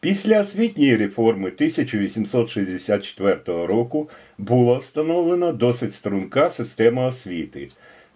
Після освітньої реформи 1864 року була встановлена досить струнка система освіти.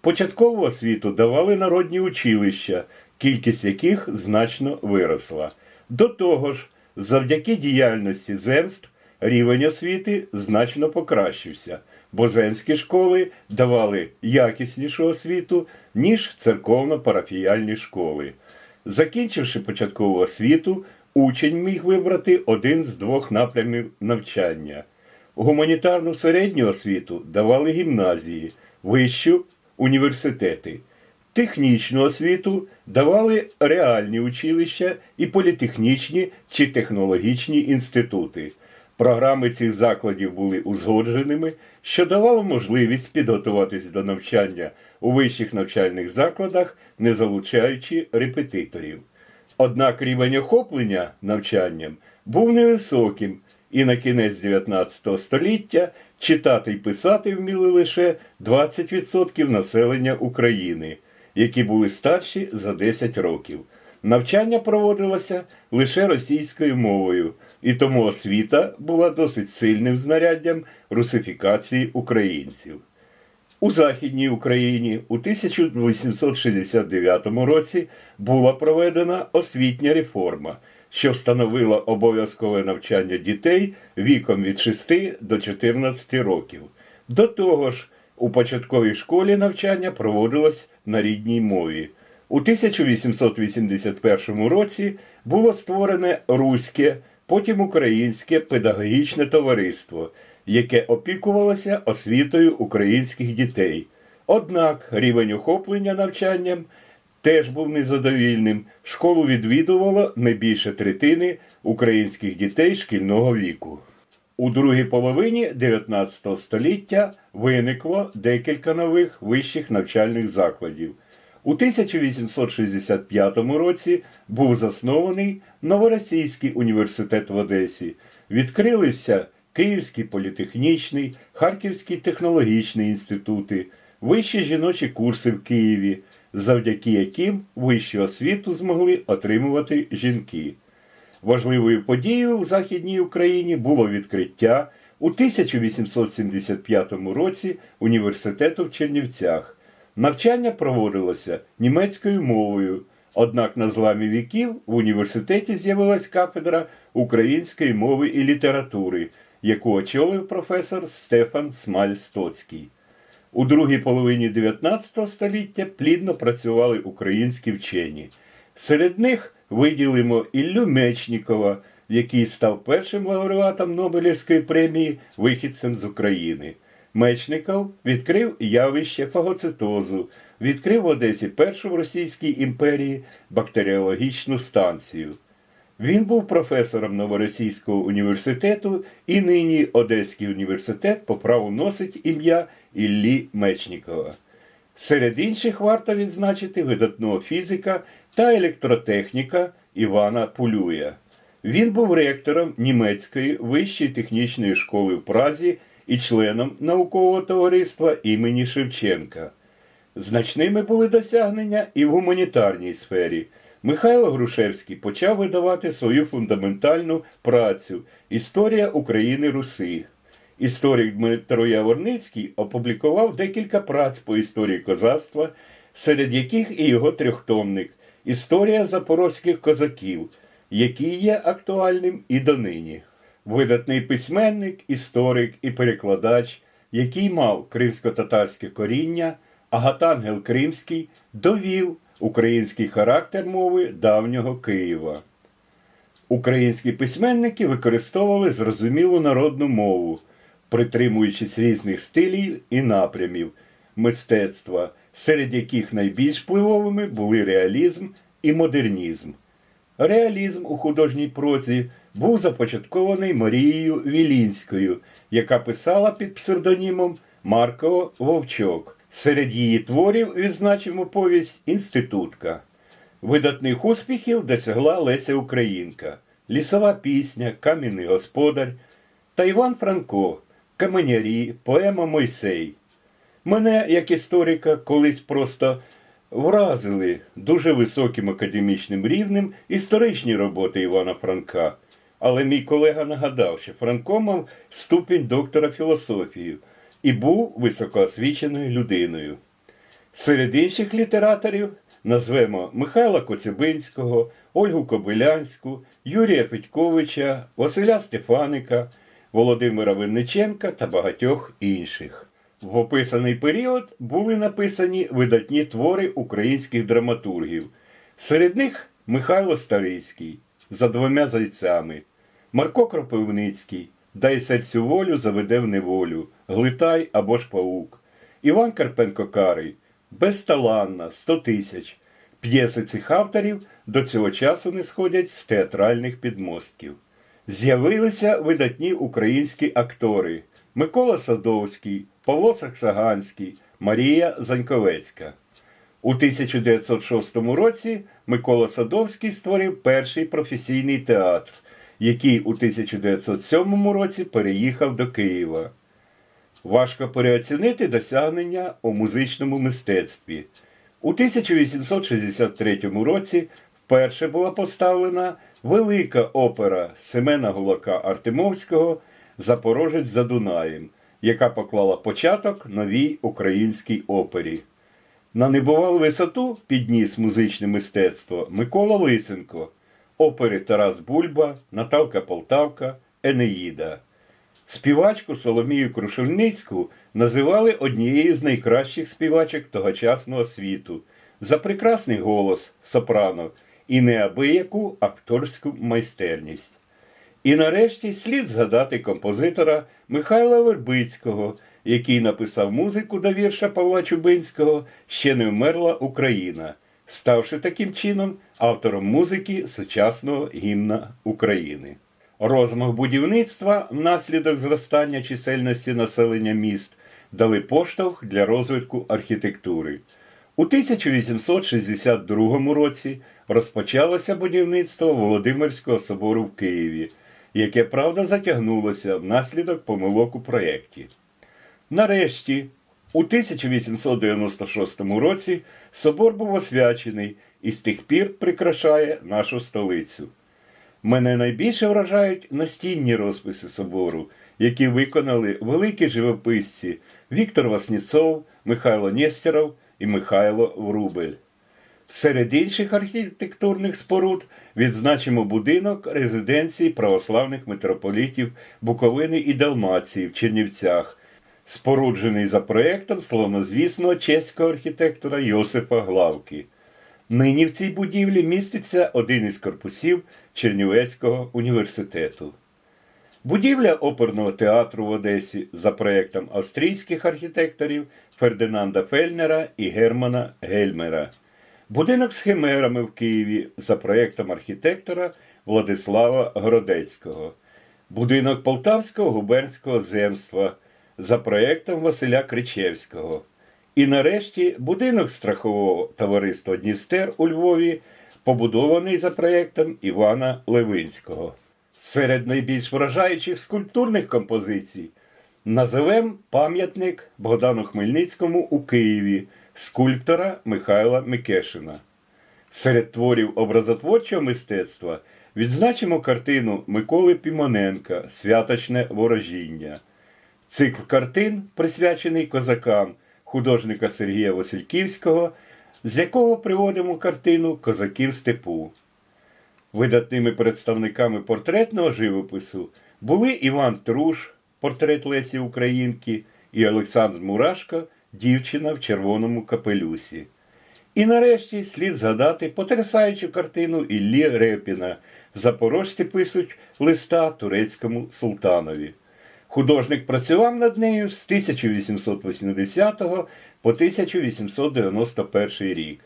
Початкову освіту давали народні училища, кількість яких значно виросла. До того ж, завдяки діяльності земств рівень освіти значно покращився, бо земські школи давали якіснішу освіту, ніж церковно-парафіяльні школи. Закінчивши початкову освіту, учень міг вибрати один з двох напрямів навчання. Гуманітарну середню освіту давали гімназії, вищу університети. Технічну освіту давали реальні училища і політехнічні чи технологічні інститути. Програми цих закладів були узгодженими, що давало можливість підготуватись до навчання у вищих навчальних закладах, не залучаючи репетиторів. Однак рівень охоплення навчанням був невисоким, і на кінець 19 століття читати й писати вміли лише 20% населення України, які були старші за 10 років. Навчання проводилося лише російською мовою, і тому освіта була досить сильним знаряддям русифікації українців. У Західній Україні у 1869 році була проведена освітня реформа, що встановила обов'язкове навчання дітей віком від 6 до 14 років. До того ж, у початковій школі навчання проводилось на рідній мові. У 1881 році було створене Руське, потім Українське педагогічне товариство, яке опікувалося освітою українських дітей. Однак рівень охоплення навчанням теж був незадовільним. Школу відвідувало не більше третини українських дітей шкільного віку. У другій половині 19 століття виникло декілька нових вищих навчальних закладів. У 1865 році був заснований Новоросійський університет в Одесі. Відкрилися Київський політехнічний, Харківський технологічний інститути, вищі жіночі курси в Києві, завдяки яким вищу освіту змогли отримувати жінки. Важливою подією в Західній Україні було відкриття у 1875 році університету в Чернівцях. Навчання проводилося німецькою мовою, однак на зламі віків в університеті з'явилась кафедра української мови і літератури, яку очолив професор Стефан Смаль-Стоцький. У другій половині 19 століття плідно працювали українські вчені. Серед них виділимо Іллю Мечнікова, який став першим лауреатом Нобелівської премії вихідцем з України. Мечников відкрив явище фагоцитозу, відкрив в Одесі першу в Російській імперії бактеріологічну станцію. Він був професором Новоросійського університету і нині Одеський університет по праву носить ім'я Іллі Мечнікова. Серед інших варто відзначити видатного фізика та електротехніка Івана Пулюя. Він був ректором німецької вищої технічної школи в Празі і членом наукового товариства імені Шевченка. Значними були досягнення і в гуманітарній сфері. Михайло Грушевський почав видавати свою фундаментальну працю Історія України Руси. Історик Дмитро Яворницький опублікував декілька праць по історії козацтва, серед яких і його трьохтомник Історія запорозьких козаків, який є актуальним і донині. Видатний письменник, історик і перекладач, який мав кримсько-татарське коріння, Агатангел Кримський довів український характер мови давнього Києва. Українські письменники використовували зрозумілу народну мову, притримуючись різних стилів і напрямів мистецтва, серед яких найбільш впливовими були реалізм і модернізм. Реалізм у художній прозі був започаткований Марією Вілінською, яка писала під псевдонімом Марко Вовчок. Серед її творів відзначимо повість Інститутка. Видатних успіхів досягла Леся Українка, Лісова пісня, Кам'яний господар та Іван Франко, Каменярі, поема Мойсей. Мене, як історика, колись просто вразили дуже високим академічним рівнем історичні роботи Івана Франка. але мій колега нагадав, що Франко мав ступінь доктора філософії і був високоосвіченою людиною. Серед інших літераторів назвемо Михайла Коцюбинського, Ольгу Кобилянську, Юрія Федьковича, Василя Стефаника, Володимира Винниченка та багатьох інших. В описаний період були написані видатні твори українських драматургів. Серед них Михайло Старицький за двома зайцями, Марко Кропивницький Дай серцю волю заведе в неволю, Глитай або ж паук, Іван Карпенко Карий Безталанна, 100 тисяч. П'єси цих авторів до цього часу не сходять з театральних підмостків. З'явилися видатні українські актори Микола Садовський, Павло Саксаганський, Марія Заньковецька. У 1906 році Микола Садовський створив перший професійний театр, який у 1907 році переїхав до Києва. Важко переоцінити досягнення у музичному мистецтві. У 1863 році вперше була поставлена велика опера Семена Гулака Артемовського Запорожець за Дунаєм, яка поклала початок новій українській опері. На небувалу висоту підніс музичне мистецтво Микола Лисенко, опери Тарас Бульба, Наталка Полтавка, Енеїда. Співачку Соломію Крушельницьку називали однією з найкращих співачок тогочасного світу за прекрасний голос сопрано і неабияку акторську майстерність. І нарешті слід згадати композитора Михайла Вербицького, який написав музику до вірша Павла Чубинського Ще не вмерла Україна, ставши таким чином автором музики сучасного гімна України. Розмах будівництва внаслідок зростання чисельності населення міст дали поштовх для розвитку архітектури. У 1862 році розпочалося будівництво Володимирського собору в Києві, яке, правда, затягнулося внаслідок помилок у проєкті. Нарешті, у 1896 році собор був освячений і з тих пір прикрашає нашу столицю. Мене найбільше вражають настінні розписи собору, які виконали великі живописці Віктор Васніцов, Михайло Нєстеров і Михайло Врубель. Серед інших архітектурних споруд відзначимо будинок резиденції православних митрополітів Буковини і Далмації в Чернівцях, споруджений за проєктом славнозвісного чеського архітектора Йосипа Главки. Нині в цій будівлі міститься один із корпусів Чернівецького університету. Будівля оперного театру в Одесі за проєктом австрійських архітекторів Фердинанда Фельнера і Германа Гельмера. Будинок з химерами в Києві за проєктом архітектора Владислава Городецького. Будинок Полтавського губернського земства за проєктом Василя Кричевського. І нарешті будинок страхового товариства Дністер у Львові, побудований за проєктом Івана Левинського. Серед найбільш вражаючих скульптурних композицій назовем пам'ятник Богдану Хмельницькому у Києві скульптора Михайла Микешина. Серед творів образотворчого мистецтва відзначимо картину Миколи Пімоненка Святочне ворожіння. Цикл картин, присвячений козакам художника Сергія Васильківського, з якого приводимо картину Козаків степу. Видатними представниками портретного живопису були Іван Труш, портрет Лесі Українки, і Олександр Мурашко, дівчина в червоному капелюсі. І нарешті слід згадати потрясаючу картину Іллі Репіна Запорожці пишуть листа турецькому султанові. Художник працював над нею з 1880 по 1891 рік.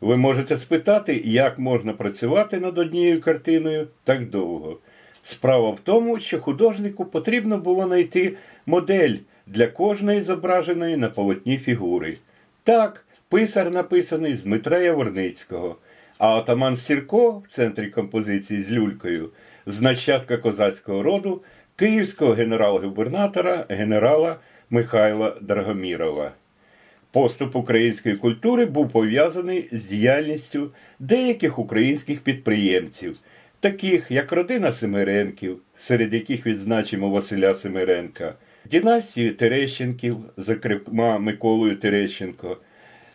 Ви можете спитати, як можна працювати над однією картиною так довго. Справа в тому, що художнику потрібно було знайти модель для кожної зображеної на полотні фігури. Так, писар написаний з Дмитра Яворницького, а отаман Сірко в центрі композиції з люлькою з нащадка козацького роду київського генерал-губернатора генерала Михайла Драгомірова. Поступ української культури був пов'язаний з діяльністю деяких українських підприємців, таких як родина Семиренків, серед яких відзначимо Василя Семиренка, династію Терещенків, зокрема Миколою Терещенко,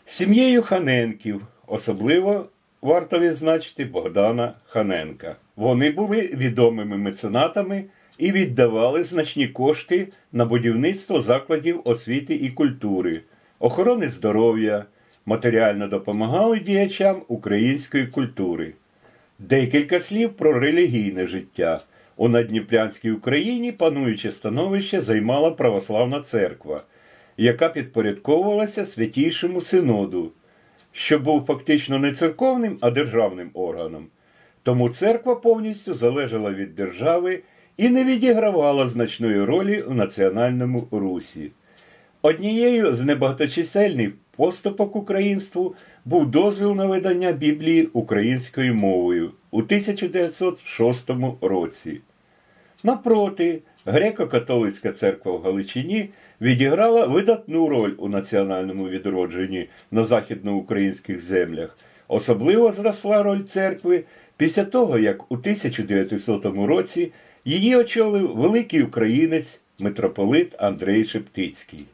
сім'єю Ханенків, особливо варто відзначити Богдана Ханенка. Вони були відомими меценатами і віддавали значні кошти на будівництво закладів освіти і культури, охорони здоров'я, матеріально допомагали діячам української культури. Декілька слів про релігійне життя. У Надніпрянській Україні пануюче становище займала православна церква, яка підпорядковувалася святійшому синоду, що був фактично не церковним, а державним органом. Тому церква повністю залежала від держави і не відігравала значної ролі в національному русі. Однією з небагаточисельних поступок українству був дозвіл на видання Біблії українською мовою у 1906 році. Напроти, греко-католицька церква в Галичині відіграла видатну роль у національному відродженні на західноукраїнських землях. Особливо зросла роль церкви після того, як у 1900 році її очолив великий українець митрополит Андрей Шептицький.